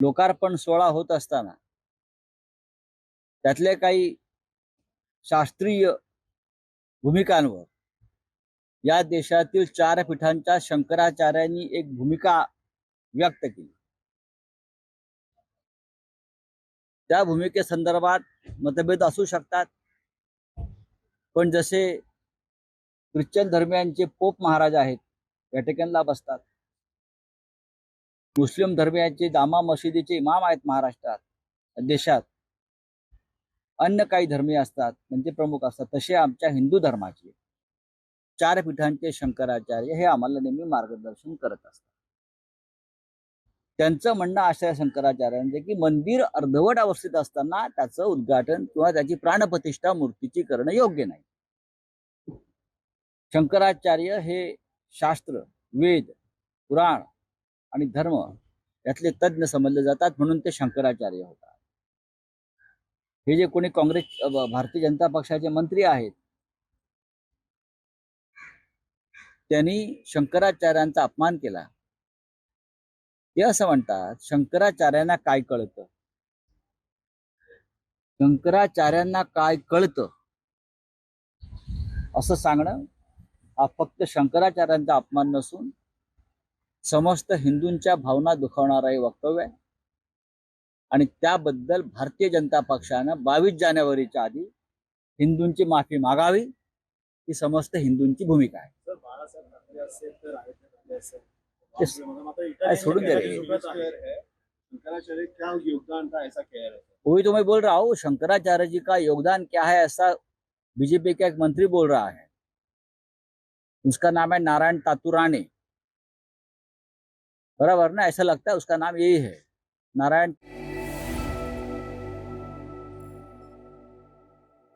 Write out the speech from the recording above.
लोकार्पण सोहळा होत असताना त्यातल्या काही शास्त्रीय भूमिकांवर या देशातील चार पीठांच्या शंकराचार्यांनी एक भूमिका व्यक्त केली. त्या भूमिकेसंदर्भात मतभेद असू शकतात. पण जसे ख्रिश्चन धर्मियांचे पोप महाराज आहेत व्हॅटिकनला बसतात. मुस्लिम धर्मियांचे जामा मशिदीचे इमाम आहेत महाराष्ट्रात देशात. अन्य काही धर्मीय असतात म्हणजे प्रमुख असतात तसे आमच्या हिंदू धर्माचे. चार पीठांचे शंकराचार्य हे आम्हाला नेहमी मार्गदर्शन करत असतात. त्यांचं म्हणणं असं शंकराचार्यांचे शंकराचार्यांचं की मंदिर अर्धवट अवस्थेत असताना त्याचं उद्घाटन किंवा त्याची प्राणप्रतिष्ठा मूर्तीची करणं योग्य नाही. शंकराचार्य हे शास्त्र वेद पुराण आणि धर्म यातले तज्ज्ञ समजले जातात म्हणून ते शंकराचार्य होतात. हे जे कोणी काँग्रेस भारतीय जनता पक्षाचे मंत्री आहेत त्यांनी शंकराचार्यांचा अपमान केला. ते असं म्हणतात शंकराचार्यांना काय कळतं? शंकराचार्यांना काय कळतं? असं सांगणं हा फक्त शंकराचार्यांचा अपमान नसून समस्त हिंदूंच्या भावना दुखावणारं हे वक्तव्य आहे. आणि त्याबद्दल भारतीय जनता पक्षानं बावीस जानेवारीच्या आधी हिंदूंची माफी मागावी ही समस्त हिंदूंची भूमिका आहे. है. वही तो मैं बोल रहा हूँ शंकराचार्य जी का योगदान क्या है ऐसा बीजेपी का एक मंत्री बोल रहा है। उसका नाम है नारायण तातुराने। बराबर ना? ऐसा लगता है उसका नाम यही है। नारायण